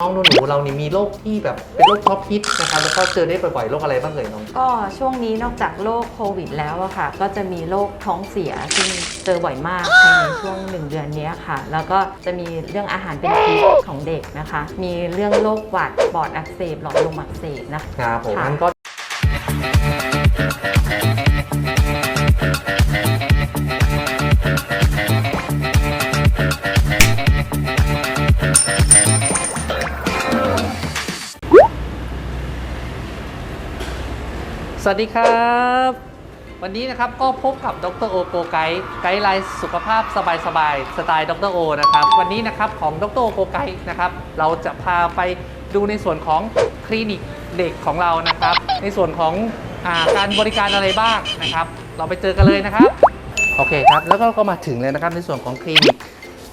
น้องหนูๆเรานี่มีโรคที่แบบเป็นโรคท็อปฮิตนะครับแล้วก็เจอได้บ่อยๆโรคอะไรบ้างเอ่ยน้อง ก็ช่วงนี้นอกจากโรคโควิดแล้วอะค่ะ ก็จะมีโรคท้องเสียซึ่งเจอบ่อยมากภายในช่วงหนึ่งเดือนนี้ค่ะ แล้วก็จะมีเรื่องอาหารเป็นพิษของเด็กนะคะ มีเรื่องโรคหวัดปอดอักเสบหลอดลมอักเสบนะคะ ครับผมค่ะ งั้นก็ วัสดีครับ วันนี้นะครับก็พบกับดรโอโกไกด์ไกด์ไลน์สุขภาพสบายๆสไตล์ดรโอนะครับ วันนี้นะครับของดรโอโกไกด์นะครับ เราจะพาไปดูในส่วนของคลินิกเด็กของเรานะครับ ในส่วนของอาการบริการอะไรบ้างนะครับ เราไปเจอกันเลยนะครับ โอเคครับ แล้วก็ก็มาถึงเลยนะครับในส่วนของคลินิก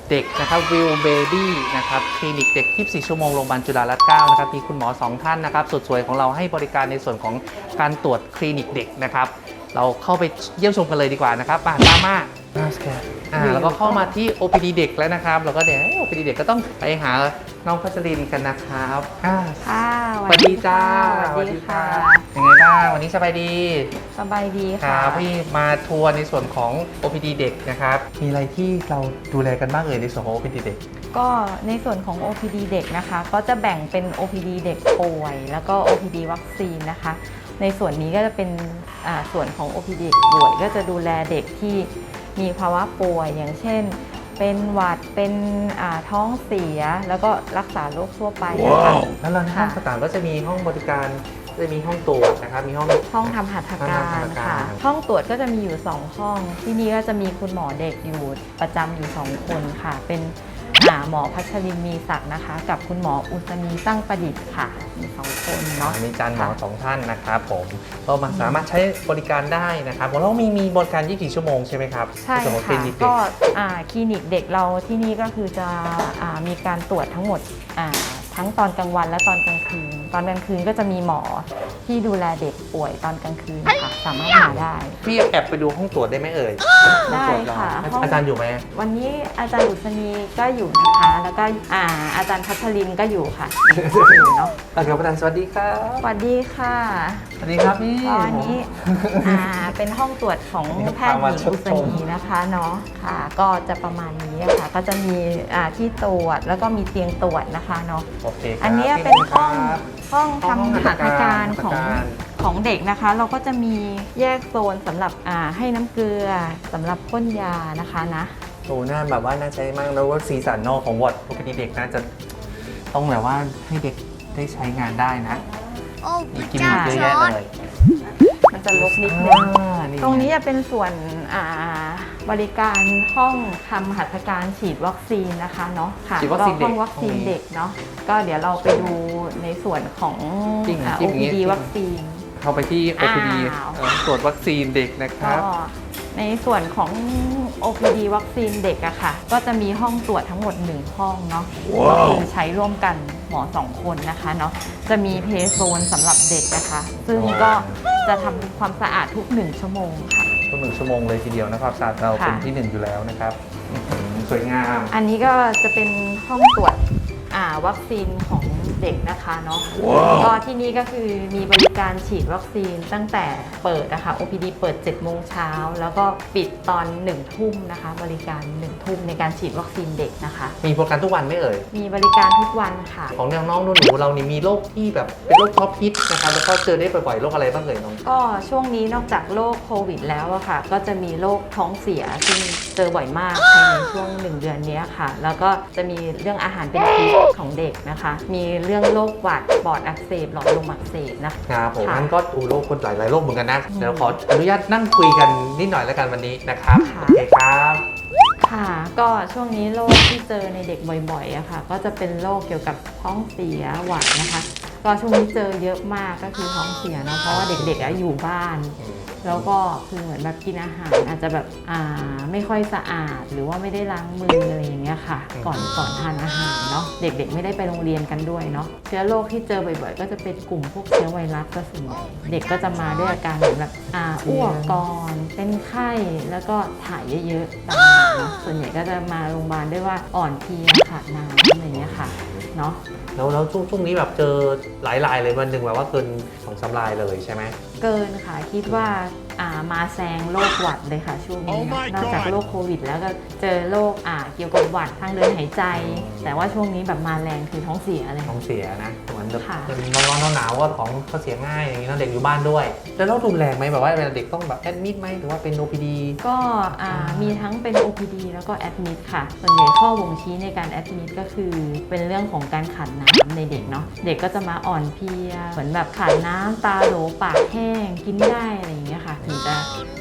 เด็กนะครับวิวเบบี้นะครับคลินิกเด็ก 24 ชั่วโมงโรงพยาบาลจุฬารัตน์9นะครับมีคุณหมอ 2 ท่านนะครับสุดสวยของเราให้บริการในส่วนของการตรวจคลินิกเด็กนะครับเราเข้าไปเยี่ยมชมกันเลยดีกว่านะครับมาตามมามาสแกนอ่าแล้วก็เข้ามาที่ OPD เด็กแล้วนะครับแล้วก็เดี๋ยว OPD เด็กก็ต้องไปหาน้องพัชรินกันนะครับอ่าค่ะสวัสดีจ้าสวัสดีค่ะยังไง บ้างวันนี้สบายดีสบายดีคค่ะ รับพี่มาทัวร์ในส่วนของ OPD เด็กนะครับมีอะไรที่เราดูแลกันบ้างเอ่ยในส่วนของ OPD เด็กก็ในส่วนของ OPD เด็กนะคะ ก็จะแบ่งเป็น OPD เด็กป่วย แล้วก็ OPD วัคซีนนะคะ ในส่วนนี้ก็จะเป็นอ่าส่วนของ OPD เด็กป่วย ก็จะดูแลเด็กที่มีภาวะป่วย อย่างเช่น เป็นหวัด เป็นอ่าท้องเสีย แล้วก็รักษาโรคทั่วไปนะคะ แล้วเราในห้องค่ะ ต่างๆก็จะมีห้องบริการ จะมีห้องตรวจนะครับ มีห้อง ห้องทำหัตถกาห้องทำหัรตถการ ค่ะ ห้องตรวจก็จะมีอยู่ 2 ห้อง ที่นี่ก็จะมีคุณหมอเด็กอยู่ประจำอยู่ 2 คนค่ะ เป็นอ่าหมอพัชรินมีศักดิ์นะคะ กับคุณหมออุตมีตั้งประดิษฐ์ค่ะ มีสองคนเนาะ มีจันหมอค่ะ สองท่านนะครับผมก็มาสามารถใช้บริการได้นะครับแล้วมีมีบริการ 24 ชั่วโมงใช่ไหมครับใช่นส่วนของคลิค่ะนิกเด็ก็กอ่าคลินิกเด็กเราที่นี่ก็คือจะอ่ามีการตรวจทั้งหมดอ่าทั้งตอนกลางวันและตอนกลางคืน ตอนกลางคืนก็จะมีหมอที่ดูแลเด็กป่วยตอนกลางคืนค่ะสามารถมาได้ พี่แอบไปดูห้องตรวจได้ไหมเอ่ยได้ห้องตรวจเราค่ะห้อง อาจารย์อยู่ไหมวันนี้อาจารย์อุศนีก็อยู่นะคะ แล้วก็อ่าอาจารย์พัชรินก็อยู่ค่ะอยู่เนาะอาจารย์ประธานสวัสดีครับสวัสดีค่ะ สวัสดีครับพี่ตอนนี้อ่าเป็นห้องตรวจของแพทย์หญิงอุศนีนะคะเนาะค่ะ ก็จะประมาณนี้ค่ะ ก็จะมีอ่าที่ตรวจแล้วก็มีเตียงตรวจนะคะเนาะ โอเคครับอันเนี้ยพี่เป็นห้องครับ ห้องห้องทำหัตถการหัตถการของหัตถการของเด็กนะคะ เราก็จะมีแยกโซนสำหรับอ่าให้น้ำเกลือสำหรับพ่นยานะคะนะโอ้น่าแบบว่าน่าใช้มากแล้วว่าสีสันนอกของวอร์ดปกติเด็กน่าจะต้องแบบว่าให้เด็กได้ใช้งานได้นะโอ้พมีระกิมเจ้ามิคเยอะจอแยะร์ดเลยมันจะลกนิดนึงอ่าตรงนี้จะเป็นส่วนอ่า บริการห้องทำหัตถการฉีดวัคซีนนะคะเนาะค่ะฉีดวัคซีนเด็ห้กองวัคซีนเด็กเนาะก็เดี๋ยวเราไปดูในส่วนของจริงอ่า จริงอย่างงี้ OPD วัคซีน เข้าไปที่ OPD อ้าว เอ่อตรวจวัคซีนเด็กนะคก็รับในส่วนของ OPD วัคซีนเด็กอะค่ะ ก็จะมีห้องตรวจทั้งหมด 1 ห้องเนาะก็คือใช้ร่วมกันหมอ 2 คนนะคะเนาะจะมีเพย์โซนสำหรับเด็กนะคะ ซึ่งก็จะทำความสะอาดทุก 1 ชั่วโมงค่ะ ก็หนึ่งชั่วโมงเลยทีเดียวนะครับศาสตร์เราค่ะเป็นที่หนึ่งอยู่แล้วนะครับอื้อหือสวยงาม อันนี้ก็จะเป็นห้องตรวจอ่าวัคซีนของ เด็กนะคะเนาะก็ที่นี่ก็คือมีบริการฉีดวัคซีนตั้งแต่เปิดนะคะ OPD เปิด 7 โมงเช้า แล้วก็ปิดตอน 1 ทุ่มนะคะ บริการ 1 ทุ่มในการฉีดวัคซีนเด็กนะคะ มีบริการทุกวันไหมเอ่ย มีบริการทุกวันค่ะ ของน้องๆหนูๆเรานี่มีโรคที่แบบเป็นโรคท็อปฮิตนะครับแล้วก็เจอได้บ่อยๆโรคอะไรบ้างเอ่ยน้อง ก็ช่วงนี้นอกจากโรคโควิดแล้วอะค่ะ ก็จะมีโรคท้องเสียซึ่งเจอบ่อยมากภายในช่วง 1 เดือนนี้ค่ะ แล้วก็จะมีเรื่องอาหารเป็นพิษของเด็กนะคะ มีเรื่องโรคหวัดปอดอักเสบหลอดลมอักเสบนะคะครับผมค่ะงั้นก็อูโรคคนหลายๆโรคเหมือนกันนะอืมเดี๋ยวขออนุญาตนั่งคุยกันนิดหน่อยแล้วกันวันนี้นะครับค่ะ โอเคครับค่ะ ก็ช่วงนี้โรคที่เจอในเด็กบ่อยๆอะค่ะ ก็จะเป็นโรคเกี่ยวกับท้องเสียหวัดนะคะ ก็ช่วงนี้เจอเยอะมากก็คือท้องเสียเนอะเพราะว่าเด็กๆอะอยู่บ้าน แล้วก็คือเหมือนแบบกินอาหารอาจจะแบบอ่าไม่ค่อยสะอาดหรือว่าไม่ได้ล้างมืออะไรอย่างเงี้ยค่ะ ก่อนก่อนทานอาหารเนาะเด็กๆ ไม่ได้ไปโรงเรียนกันด้วยเนาะเชื้อโรคที่เจอบ่อยๆ ก็จะเป็นกลุ่มพวกเชื้อไวรัสก็ส่วนใหญ่เด็กก็จะมาด้วยอาการเหมือนแบบอ่าอ้วกก่อนเป็นไข้แล้วก็ถ่ายเยอะๆตามมาเนาะส่วนใหญ่ก็จะมาโรงพยาบาลด้วยว่าอ่อนเพลียขาดน้ำอะไรอย่างเงี้ยค่ะเนาะ แล้วแล้วช่วงช่วงนี้แบบเจอหลายรายเลยวันหนึ่งแบบว่าเกินสองสามรายเลยใช่ไหม เกินค่ะ คิดว่าอ่ามาแซงโรคหวัดเลยค่ะ ช่วงนี้ Oh my นอกจาก God โรคโควิด แล้วก็เจอโรคอ่าเกี่ยวกับหวัดทางเดินหายใจ แต่ว่าช่วงนี้แบบมาแรงคือท้องเสียเลยท้องเสียนะเหมือนแบบค่ะเป็นร้อนๆหนาวๆก็ท้องก็เสียง่ายอย่างนี้เนอะเด็กอยู่บ้านด้วย แล้วเรารุนแรงไหมแบบว่าเวลาเด็กต้องแบบแอดมิดไหมหรือว่าเป็น OPD ก็อ่ามีทั้งเป็น OPD แล้วก็แอดมิดค่ะ ส่วนใหญ่ข้อบ่งชี้ในการแอดมิดก็คือ เป็นเรื่องของการขันน้ำในเด็กเนาะ เด็กก็จะมาอ่อนเพลีย เหมือนแบบขันน้ำตาโหลปากแห้งกินไม่ได้อะไรอย่างเงี้ยค่ะ ถึงจะ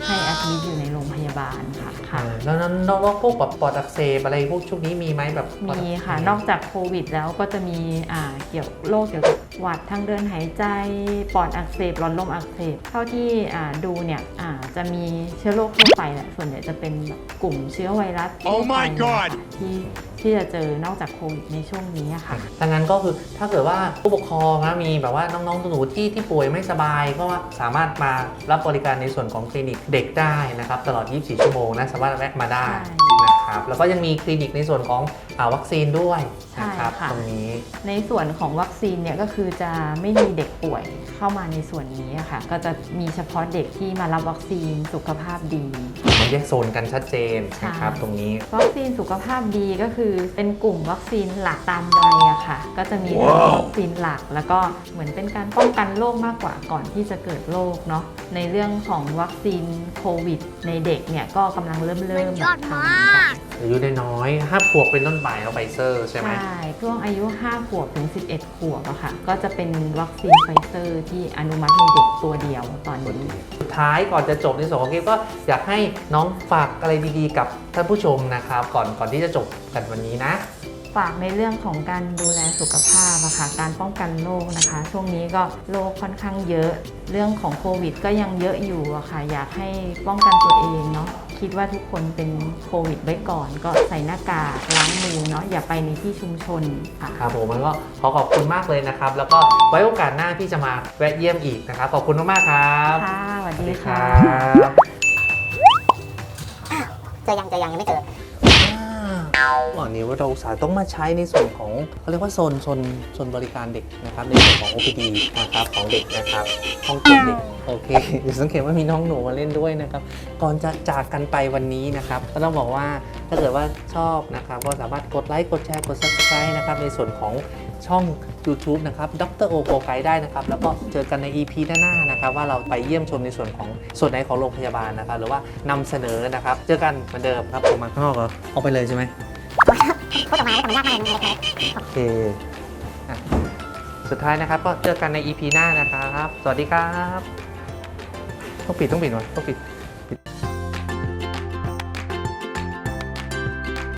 ให้แอดมิดอยู่ในโรงพยาบาลค่ะค่ะ แล้วนั้นนอกพวกแบบปอดอักเสบอะไรพวกช่วงนี้มีไหมแบบปอดอักมีเสบ ค่ะนอกจากโควิดแล้วก็จะมีอ่าเกี่ยวโรคเกี่ยวกับหวัดทางเดินหายใจปอดอักเสบหลอดลมอักเสบเท่าที่อ่าดูเนี่ยอ่าจะมีเชื้อโรคทั่วไปแหละส่วนใหญ่จะเป็นแบบกลุ่มเชื้อไวรัสทั่ว Oh ไป my นะคะ God ที่ ที่จะเจอนอกจากโควิดในช่วงนี้อะค่ะ ดังนั้นก็คือถ้าเกิดว่าผู้ปกครองนะมีแบบว่าน้องๆหนูๆที่ที่ป่วยไม่สบาย ก็สามารถมารับบริการในส่วนของคลินิกเด็กได้นะครับตลอด 24 ชั่วโมงนะสามารถแวะมาได้ใช่ นะครับแล้วก็ยังมีคลินิกในส่วนของอาวัคซีนด้วยนะ ครับใช่ค่ะ ตรงนี้ ในส่วนของวัคซีนเนี่ยก็คือจะไม่มีเด็กป่วยเข้ามาในส่วนนี้อะค่ะ ก็จะมีเฉพาะเด็กที่มารับวัคซีนสุขภาพดี มันแยกโซนกันชัดเจนนะครับใช่ตรงนี้ วัคซีนสุขภาพดีก็คือเป็นกลุ่มวัคซีนหลักตามวัยอะค่ะ ก็จะมีทั้งว้าววัคซีนหลักแล้วก็เหมือนเป็นการป้องกันโรคมากกว่าก่อนที่จะเกิดโรคเนาะในเรื่องของวัคซีนโควิดในเด็กเนี่ยก็กำลังเริ่มเริ่มมันยอดทำมากกัน อายุน้อยๆห้าขวบเป็นต้นไปเอาไฟเซอร์ใช่ไหมใช่ช่วงอายุ 5 ขวบถึง 11 ขวบอะค่ะ ก็จะเป็นวัคซีนไฟเซอร์ที่อนุมัติให้เด็กตัวเดียวตอนนี้ สุดท้ายก่อนจะจบในส่วนของคลิปก็อยากให้น้องฝากอะไรดีๆ กับท่านผู้ชมนะครับ ก่อนก่อนที่จะจบกันวันนี้นะ ฝากในเรื่องของการดูแลสุขภาพอะค่ะการป้องกันโรคนะคะ ช่วงนี้ก็โรคค่อนข้างเยอะ เรื่องของโควิดก็ยังเยอะอยู่อะค่ะ อยากให้ป้องกันตัวเองเนาะ คิดว่าทุกคนเป็นโควิดไว้ก่อน ก็ใส่หน้ากากล้างมือเนาะอย่าไปในที่ชุมชนค่ะ ครับผมมันก็ขอขอบคุณมากเลยนะครับ แล้วก็ไว้โอกาสหน้าพี่จะมาแวะเยี่ยมอีกนะครับ ขอบคุณมากๆครับค่ะสวัสสวัสดีดีคค่ะรับเจอยังเจอยังยังไม่เจอ วันนี้เราอุตสาต้องมาใช้ในส่วนของเขาเรียกว่าโซนโซนโซนบริการเด็กนะครับในส่วนของ OPD นะครับของเด็กนะครับห้องเก็บเด็กโอเคเดี๋ยวสังเกตว่ามีน้องหนูมาเล่นด้วยนะครับ ก่อนจะจากกันไปวันนี้นะครับ ก็ต้องบอกว่าถ้าเกิดว่าชอบนะครับ ก็สามารถกดไลค์กดแชร์กด subscribe นะครับในส่วนของช่อง YouTube นะครับดรโอโกไกได้นะครับ แล้วก็เจอกันใน EP หน้าๆนะครับ ว่าเราไปเยี่ยมชมในส่วนของส่วนไหนของโรงพยาบาลนะครับ หรือว่านำเสนอนะครับ เจอกันเหมือนเดิมครับผมมาข้างนอกเหรอออกไปเลยใช่ไหม พูดออกมาแต่มันยากมากเลยนเล็กโอเคอะสุดท้ายนะครับ ก็เจอกันใน EP หน้านะครับ สวัสดีครับ ต้องปิดต้องปิดวะต้องปิด